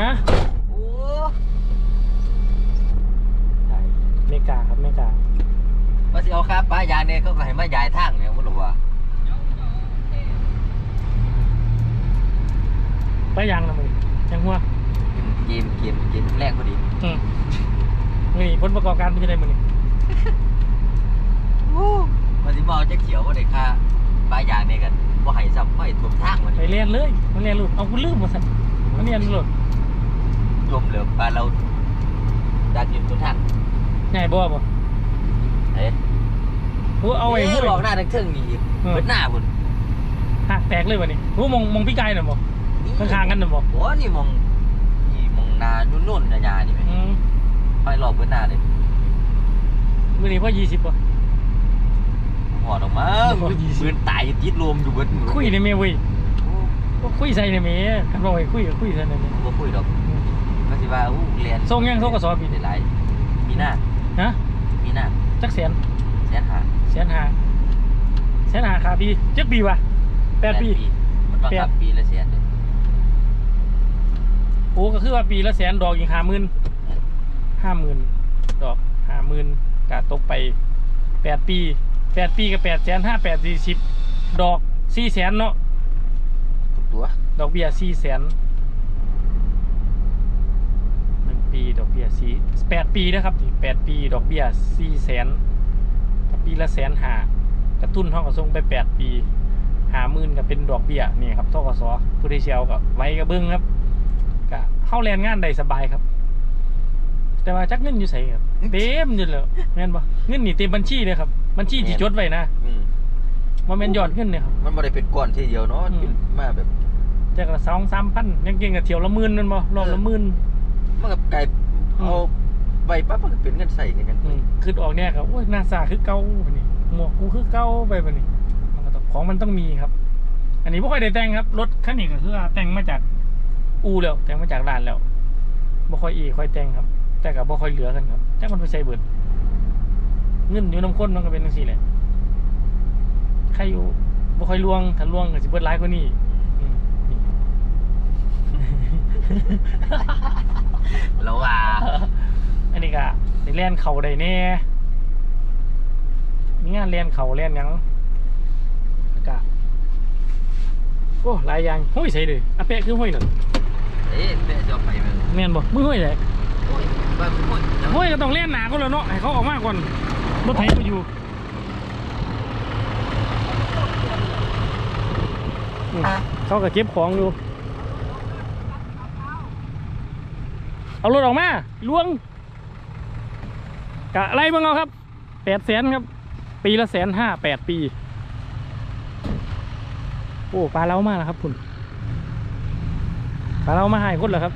ฮะโอ้ใช่เมกาครับเมกามาสิเอาค่าป้ายางเนี่ยเขาก็ให้มายายทางเนี่ยมันหรอวะไปยังนะมึงยังหัวเกมเกมเกมแรกพอดีอืมนี่ผลประกอบการเป็นยังไงมึงนี่มาสิมาเอาจะเขียวว่าได้ค่าป้ายางเนี่ยกันว่าให้ซ้ำไม่ถ่วมทางมันไปเรียนเลยมันเรียนลูกเอาคุณลืมหมดสันมันเรียนลูก รวมเหลือปลาเราดักอยู่ทุกทางใหญ่บ่บ่เอ๊ะหัวเอาไว้หัวหลอกหน้าทั้งเทิงนี่อีกเออเบิดหน้าพุ่นหักแตกเลยวะนี่หัวมองมองพี่กายน่ะบ่ข้างๆกันน่ะบ่โอ้นี่มองนี่มองนานุ่นๆยาๆนี่ไหมอืมไปหลอกเบิดหน้าเลยมื้อนี้พ่อยี่สิบบ่หอดออกมาโอ้ยปืนตายติดลมอยู่เบิดมือคุยในเมย์เว้ยโอ้ก็คุยใส่ในเมย์กันบ่ให้คุยก็คุยใส่ในเมย์บ่คุยดอก ก็สิว่าอู้เรียนส่งยังส่งกระสอบปีได้หลายมีหน้าฮะมีหน้าจักแสนแสนหาแสนห้าแสนห้าค่าปีจักปีวะแปดปีมันบังคับปีละแสนเด้โอ้ก็คือว่าปีละแสนดอกอีกห้าหมื่นห้าหมื่นดอกห้าหมื่นกะตกไปแปดปีแปดปีกับแปดแสนห้าแปดสี่สิบดอกสี่แสนเนาะทุกตัว ดอกเบี้ยสี่แสนหนึ่ง ปีดอกเบี้ยสี่แปดปีนะครับแปดปีดอกเบี้ยสี่แสนก็ปีละแสนหากระตุ้นห้องกระทรวงไปแปดปีหาหมื่นก็เป็นดอกเบี้ยนี่ครับทกสผู้ที่เชียวกับไว้กับเบิ้งครับก็เข้าแรงงานได้สบายครับ แต่ว่าจักเงินอยู่ใส่ครับเต็มอยู่แล้วแม่นบ่เงินนี่เต็มบัญชีเลยครับบัญชีที่จดไว้นะอืมว่าแม่นยอดเงินเนี่ยครับมันบ่ได้เป็นก้อนทีเดียวเนาะอืมเป็นมาแบบแต่ก็สองสามพันยังเก่งกับเที่ยวละหมื่นนั่นบ่รอบละหมื่น มันก็กลายอืมเอาใบปั๊บมันก็เป็นเงินใส่กันยังอืมคือออกเนี่ยครับโอ้ยหน้าซาคือเก่าบัดนี้หมวกกูคือเก่าไปบัดนี้มันก็ต้องของมันต้องมีครับ อันนี้ไม่ค่อยได้แต่งครับรถคันนี้ก็คือว่าแต่งมาจากอู่แล้วแต่งมาจากร้านแล้วบ่ค่อยอีค่อยแต่งครับ แต่ก็บ่ค่อยเหลือกันครับจักมันไปใส่เบิดเงินอยู่น้ำข้นมันก็เป็นจังซี่แหละใครอยู่บ่ค่อยลวงถ้าลวงก็สิเบิดหลายกว่านี้อืมนี่ แล้วว่าอันนี้ก็ได้เล่นเขาได้แน่มีงานเล่นเขาเล่นหยังแล้วก็โอ้หลายอย่างห้อยใส่เลยอาเปะคือห้อยนั่นเอ๊ะแม่จะเอาไปมันแม่นบ่มือห้อยเลยโอ้ยบ้านโอ้ยเดี๋ยวห้อยก็ต้องเล่นหนาก็แล้วเนาะให้เขาออกมาก่อนรถไถมาอยู่อืมเขาก็เก็บของอยู่ เอารถออกมาล้วงกะไรบ้างเอาครับแปดแสนครับ ปีละแสนห้าแปดปี โอ้ปลาเล้ามาแล้วครับคุณปลาเล้ามาใหายคนเหรอครับ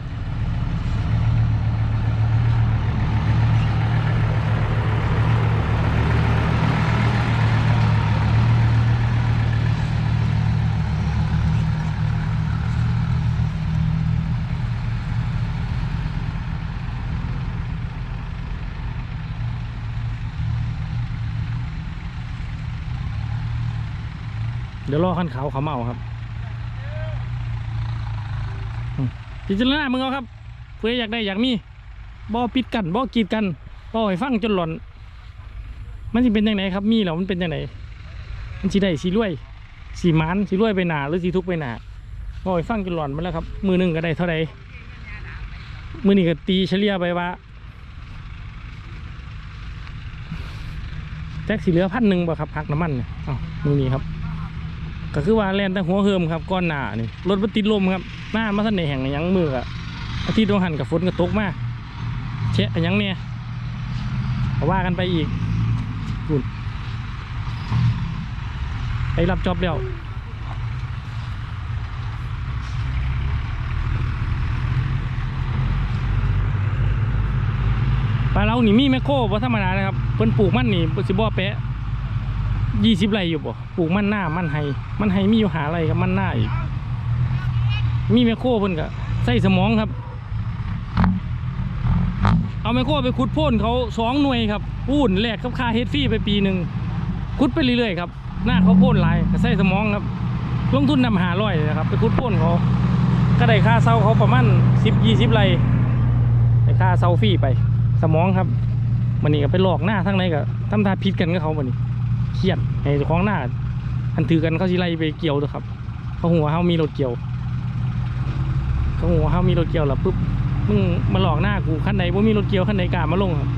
เดี๋ยวรอขั้นขาวเขามาเอาครับพิจารณามึงเอาครับเพื่ออยากได้อยากมีบ่ปิดกันบ่กีดกันบ่ให้ฟังจนหล่อนมันสิเป็นยังไงครับ มีแล้วมันเป็นยังไงมันสิได้สีรวยสีมันสีรวยไปหนาหรือสีทุกไปหนาบ่ให้ฟังจนหล่อนมาแล้วครับ มือหนึ่งก็ได้เท่าใดมือนี้ก็ตีเฉลี่ยไปว่าแท็กสีเหลือพันหนึ่งบ่ครับพักน้ำมันเนี่ยอ้าวมือนี้ครับ ก็คือว่าแล่นแต่หัวเฮิมครับก้อนหนานี่รถมันติดลมครับหน้ามาทันในแห่งยังมืออะอาทิตย์ดวงหันกับฝนก็ตกมาเชะยังเนี่ยว่ากันไปอีกนู่นไปรับจอบแล้วปลาเรานี่มีแมคโครบ่ธรรมดานะครับเพิ่นปลูกมันนี่สิบ่แปะ ยี่สิบไรอยู่บ่ปลูกมันหน้ามันไฮมันไฮมีอยู่หาอะไรกับมันหน้าอีก มีแมคโครเพิ่นก็ใส่สมองครับ เอาแมคโครไปขุดพ่นเขาสองหน่วยครับปูนแลกกับค่าเฮดฟี่ไปปีหนึ่งขุดไปเรื่อยๆครับ หน้าเขาพ่นลายก็ใส่สมองครับ ลงทุนนำหาร้อยนะครับ ไปขุดพ่นเขาก็ได้ค่าเซาเขาประมาณสิบยี่สิบไรได้ค่าเซาฟรีไป สมองครับมันนี่ก็ไปหลอกหน้าทั้งไหนก็ทำท่าพิษกันกับเขามันนี่ เครียดให้เจ้าของหน้า อันถือกันเขาสิไล่ไปเกี่ยวด้วครับเขาหัวเขามีรถเกี่ยวเขาหัวเขามีรถเกี่ยวแล้วปุ๊บมึงมาหลอกหน้ากูขั้นไหนว่ามีรถเกี่ยวขั้นไหนกล้ามาลงครับ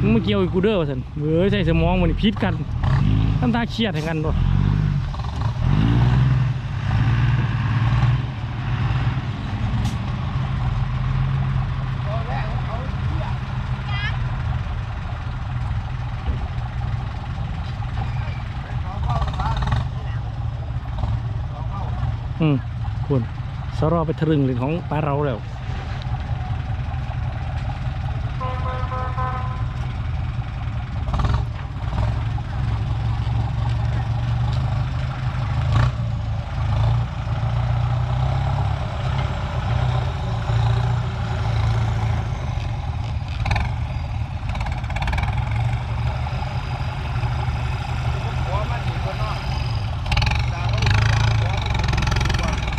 มึงมาเกี่ยวอีกกูเด้อวะสันเว้ยใส่สมองมันนี่พิษกันทำตาเครียดให้กันตัว อืมคุณสรอไปทะลึงเรื่องของป้าเราแล้ว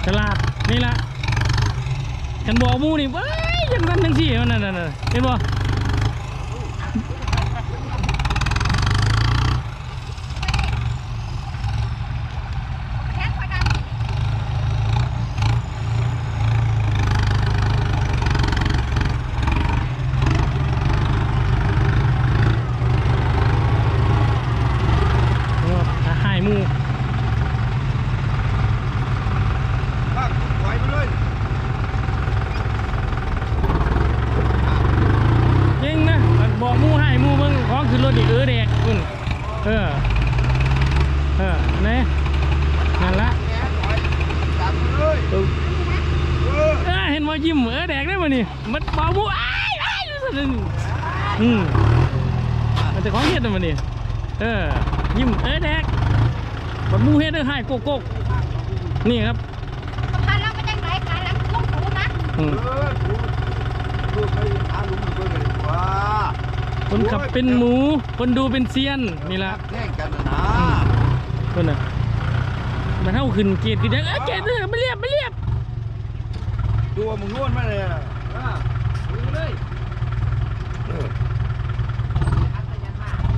ฉลาดนี่ละกันบอกห มูนี่เว้ยยังนั่นยังสี่มันนั่นนั่นนั่นเห็นบ่ แค่คนดำ เห็นบ่ถ้าหายหมู ลากถอยไปเลย จริงนะมันบอกหมูหายหมูเบิ่งของขึ้นรถอีกเออแดกคุณเออเออนี่นั่นละ แหนถอยตามไปเลย เออ เออ เออเห็นว่า ยิ้มเออแดกได้มานี่มันบอกหมูอ้ายอ้ายอยู่ซะนั่นอืมมันจะของเฮ็ดน่ะมันนี่เออยิ้มเออแดกบัดหมูเฮ็ดเด้อหายโกกโกกนี่ครับสะพานเราไปจังไหนการหลังลงสูงนะอืมเออดูดูไปหาลุงไปเลยว่าคนขับเป็นหมู คนดูเป็นเซียนนี่ละแย่งกันนะนะคนน่ะมันเท่าขึ้นเกียรติขึ้นยังเอ้ยเกียรติไม่เรียบไม่เรียบ ดูว่ามึงนวดมาเลยอะอะดูเลยเออ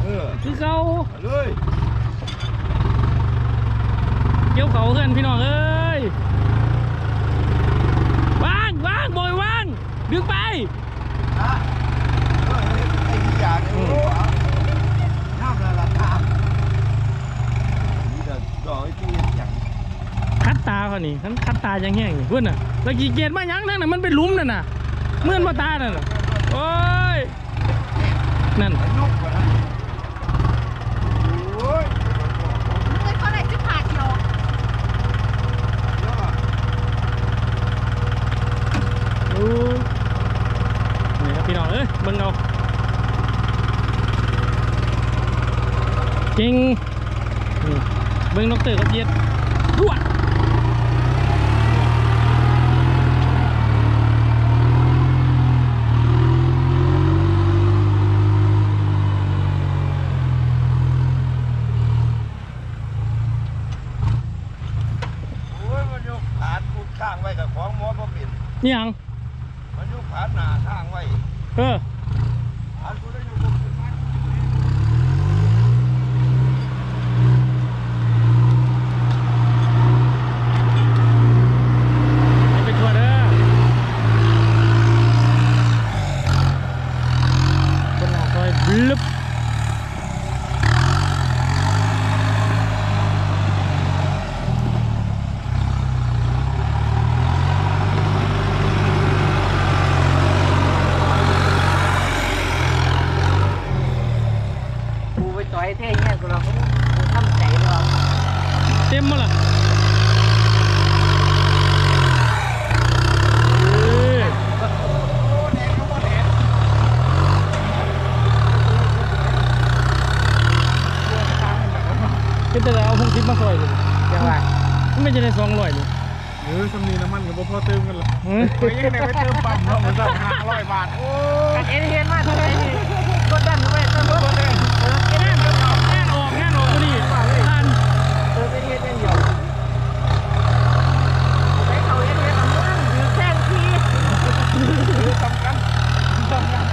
เออคือเขาเอาเลยเกี่ยวเขาเพื่อนพี่น้องเอ้ยวางวางบอยวางดึงไปนะเออไอ้ที่อยากเนี่ยโอ้โหเอาน้ำละละตามนี่เดี๋ยวดอกไอ้ที่อย่างคัด ตาเขานี่คันคัดตาอย่างแห้งนี่เพื่อนน่ะแล้วกี่เกียรมายังนั่นน่ะมันเป็นหลุมนั่นน่ะเมื่อนมาตานั่นน่ะโอ้ยนั่นนนกกว่านะโอ้ยเคยเขาได้สิบห้ากิโลยอดโอ้ยนี่ครับพี่น้องเอ้ยเบิ่งเอาจริงนี่เบิ่งนกเตอร์กับเจี๊ยดรวด โอ้ยมันยกฐานกูข้างไว้กับของหมอบ่ปิด นี่หยังมันยกฐานหน้าข้างไว้ เออ เป็นแต่เอาพุ่งทิพมาซอยเลยยังไงมันไม่จะได้สองร้อยเลยหรือสำนีน้ำมันกับพ่อเติมกันหรอไม่ยังไงไปเติมปั๊มเนาะมันสักห้าร้อยบาทโอ้ยเอ็นเฮียนมากเลยกดดันไปเติมกดดันไอ้น่นแน่นออกแน่นออกพอดีนั่นเติมเอ็นเฮีนยังเดียวใช้เขาอ็นเฮีนทำนั่หรือแท่งทีทำกันทำกัน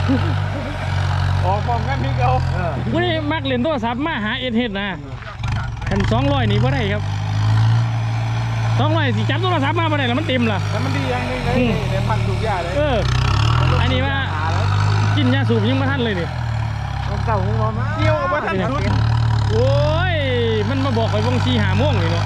ออกฟองกันพี่เขาวันนี้มักเล่นโทรศัพท์มาหาเอ็นเฮียนนะ คันสองร้อยนี่บ่ได้ครับสองร้อยสิจับโทรศัพท์มาบ่ได้แล้วมันเต็มล่ะ แล้วมันดีอย่างหนึงเลยอืมได้พันทุกอย่างเลยเออ อันนี้ว่าหาแล้วกินยาสูบยังมาทันเลยนี่เก่าของเราเกี่ยวกับว่าท่านชุดโอ้ย มันมาบอกไปวงชีหาโม่วงนี่เนาะ